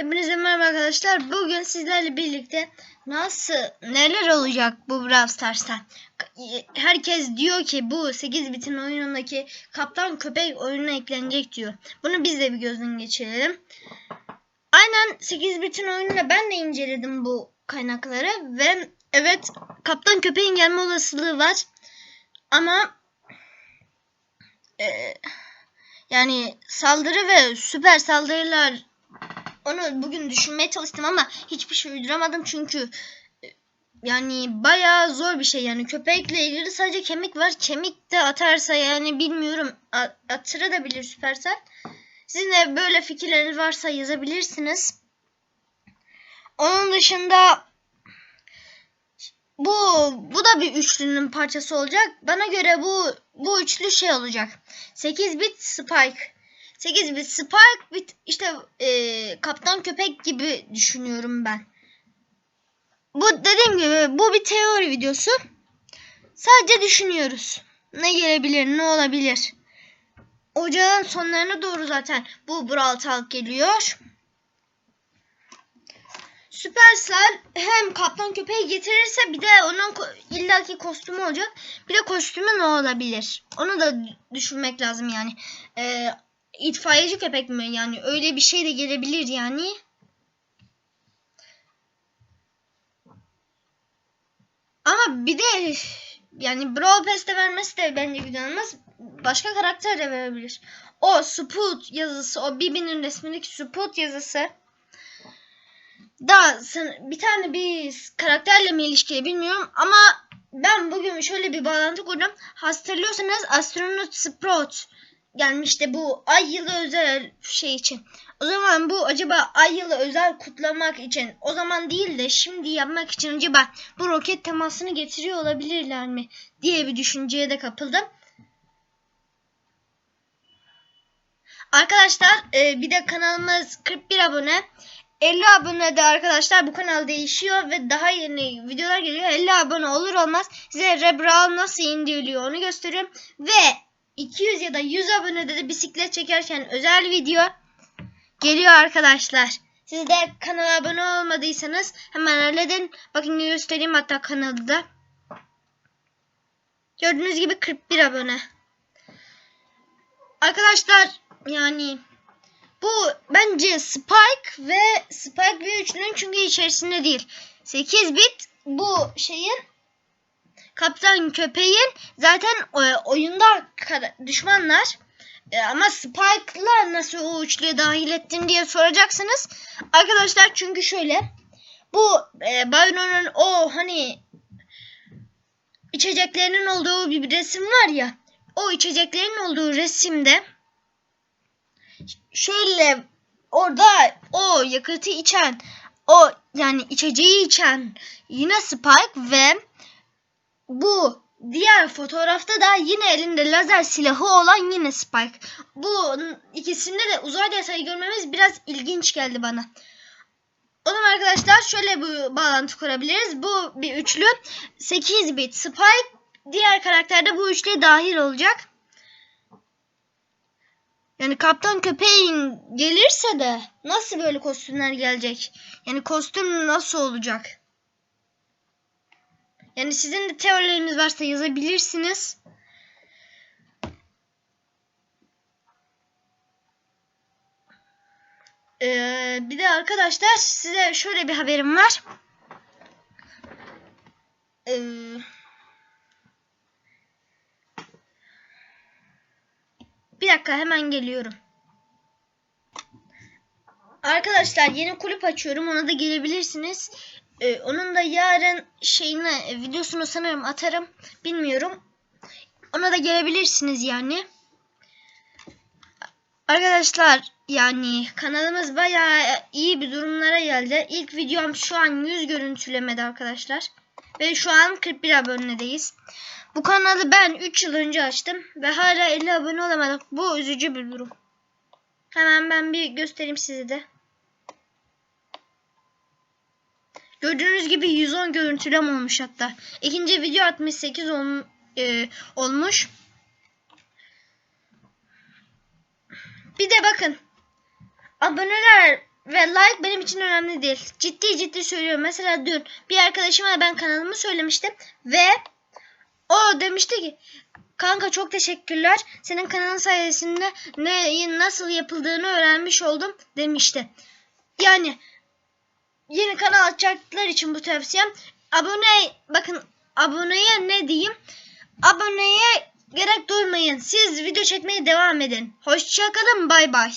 Hepinize merhaba arkadaşlar. Bugün sizlerle birlikte nasıl neler olacak bu Brawl Stars'ta? Herkes diyor ki bu 8 bitin oyunundaki Kaptan Köpek oyununa eklenecek diyor. Bunu biz de bir gözden geçirelim. Aynen 8 bitin oyununda ben de inceledim bu kaynakları ve evet Kaptan Köpek'in gelme olasılığı var. Ama e, yani saldırı ve süper saldırılar onu bugün düşünmeye çalıştım ama hiçbir şey uyduramadım çünkü e, yani bayağı zor bir şey yani. Köpekle ilgili sadece kemik var. Kemik de atarsa yani bilmiyorum. Atırabilir süpersel sizin de böyle fikirleriniz varsa yazabilirsiniz. Onun dışında bu bu da bir üçlünün parçası olacak. Bana göre bu bu üçlü şey olacak. 8 bit spike 8 bit Spark bit işte e, Kaptan Köpek gibi düşünüyorum ben. Bu dediğim gibi bu bir teori videosu. Sadece düşünüyoruz. Ne gelebilir, ne olabilir. Ocağın sonlarına doğru zaten bu Brawl Talk geliyor. Supercell hem Kaptan Köpeği getirirse bir de onun illaki kostümü olacak. Bir de kostümü ne olabilir? Onu da düşünmek lazım yani. Ee, itfaiyeci köpek mi? Yani öyle bir şey de gelebilir yani. Ama bir de yani Brawl Pass'te vermesi de bence güzel olmaz. Başka karakter de verebilir. O Spoot yazısı, o Bibi'nin resmindeki Spoot yazısı da bir tane bir karakterle mi ilişkili bilmiyorum ama ben bugün şöyle bir bağlantı kurdum. Hatırlıyorsanız Astronaut Sprout gelmişti bu ay yılı özel şey için. O zaman bu acaba ay yılı özel kutlamak için o zaman değil de şimdi yapmak için acaba bu roket temasını getiriyor olabilirler mi diye bir düşünceye de kapıldım. Arkadaşlar e, bir de kanalımız 41 abone. 50 abone de arkadaşlar bu kanal değişiyor ve daha yeni videolar geliyor. 50 abone olur olmaz size Rebral nasıl indiriliyor onu gösteriyorum. Ve 200 ya da 100 abonede de bisiklet çekerken özel video geliyor arkadaşlar. Siz de kanala abone olmadıysanız hemen halledin. Bakın göstereyim hatta kanalda. Gördüğünüz gibi 41 abone. Arkadaşlar yani bu bence Spike ve Spike bir üçlünün çünkü içerisinde değil. 8 bit bu şeyin Kaptan Köpeğin zaten e, oyunda düşmanlar e, ama Spike'la nasıl o üçlüye dahil ettin diye soracaksınız. Arkadaşlar çünkü şöyle bu e, Byron'un o hani içeceklerinin olduğu bir resim var ya o içeceklerin olduğu resimde şöyle orada o yakıtı içen o yani içeceği içen yine Spike ve bu diğer fotoğrafta da yine elinde lazer silahı olan yine Spike. Bu ikisinde de uzay detayı görmemiz biraz ilginç geldi bana. O zaman arkadaşlar şöyle bir bağlantı kurabiliriz. Bu bir üçlü 8 bit Spike diğer karakterde bu üçlüye dahil olacak. Yani kaptan köpeğin gelirse de nasıl böyle kostümler gelecek? Yani kostüm nasıl olacak? Yani sizin de teorileriniz varsa yazabilirsiniz. Ee, bir de arkadaşlar size şöyle bir haberim var. Ee, bir dakika hemen geliyorum. Arkadaşlar yeni kulüp açıyorum. Ona da gelebilirsiniz. Ee, onun da yarın şeyini e, videosunu sanırım atarım. Bilmiyorum. Ona da gelebilirsiniz yani. Arkadaşlar yani kanalımız bayağı iyi bir durumlara geldi. İlk videom şu an 100 görüntülemedi arkadaşlar. Ve şu an 41 abonedeyiz. Bu kanalı ben 3 yıl önce açtım. Ve hala 50 abone olamadık. Bu üzücü bir durum. Hemen ben bir göstereyim size de. Gördüğünüz gibi 110 görüntülem olmuş hatta. İkinci video 68 ol, e, olmuş. Bir de bakın. Aboneler ve like benim için önemli değil. Ciddi ciddi söylüyorum. Mesela dün bir arkadaşıma ben kanalımı söylemiştim ve o demişti ki kanka çok teşekkürler. Senin kanalın sayesinde ne nasıl yapıldığını öğrenmiş oldum demişti. Yani yeni kanal açacaklar için bu tavsiyem abone bakın aboneye ne diyeyim? Aboneye gerek duymayın. Siz video çekmeye devam edin. Hoşçakalın. Bay bay.